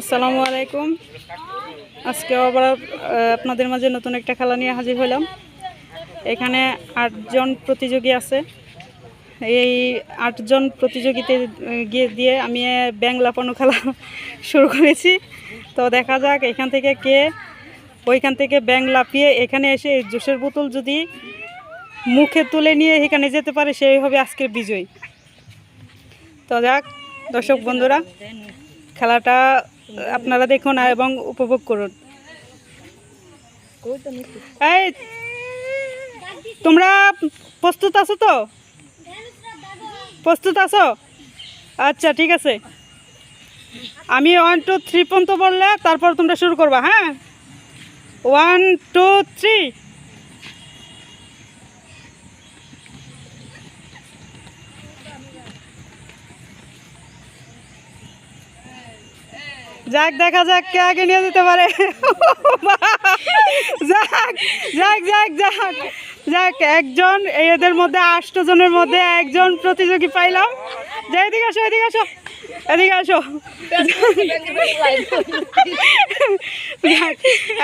আসসালামু আলাইকুম। আজকে আবার আপনাদের মাঝে নতুন একটা খেলা নিয়ে হাজির হলাম। এখানে আটজন প্রতিযোগী আছে। এই আটজন প্রতিযোগিতে গিয়ে দিয়ে আমি ব্যাং লাপানো খেলা শুরু করেছি। তো দেখা যাক এখান থেকে কে, ওইখান থেকে ব্যাং লাপিয়ে এখানে এসে জুসের বোতল যদি মুখে তুলে নিয়ে এখানে যেতে পারে, সেই হবে আজকের বিজয়ী। তো যাক, দর্শক বন্ধুরা, খেলাটা আপনারা দেখুন এবং উপভোগ করুন। এই, তোমরা প্রস্তুত আছো তো? প্রস্তুত আছো? আচ্ছা ঠিক আছে। আমি ওয়ান টু থ্রি পর্যন্ত বললে তারপর তোমরা শুরু করবা হ্যাঁ? ওয়ান টু থ্রি যাক, দেখা যাক কে আগে নিয়ে যেতে পারে। যাক যাক যাক যাক। যাক, একজন এদের মধ্যে আষ্ট জনের মধ্যে একজন প্রতিযোগী পাইলাম। যে এদিকে আসো এদিকে আসো এদিকে আসো।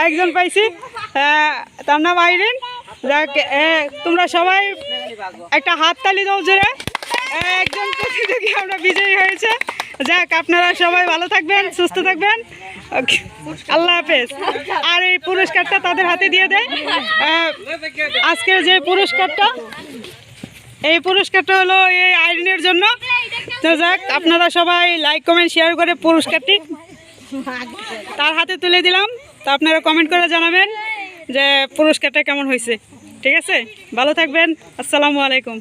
একজন পাইছি। তার নাম আইরিন। যাক তোমরা সবাই একটা হাততালি দাও জোরে। একজন প্রতিযোগী, আমরা বিজয়ী হয়েছে। যাক, আপনারা সবাই ভালো থাকবেন, সুস্থ থাকবেন। আল্লাহ হাফেজ। আর এই পুরস্কারটা তাদের হাতে দিয়ে দেয় আজকের যে পুরস্কারটা, এই পুরস্কারটা হলো এই আইরিনের জন্য। তো যাক, আপনারা সবাই লাইক কমেন্ট শেয়ার করে পুরস্কারটি তার হাতে তুলে দিলাম। তো আপনারা কমেন্ট করে জানাবেন যে পুরস্কারটা কেমন হয়েছে। ঠিক আছে? ভালো থাকবেন। আসসালামু আলাইকুম।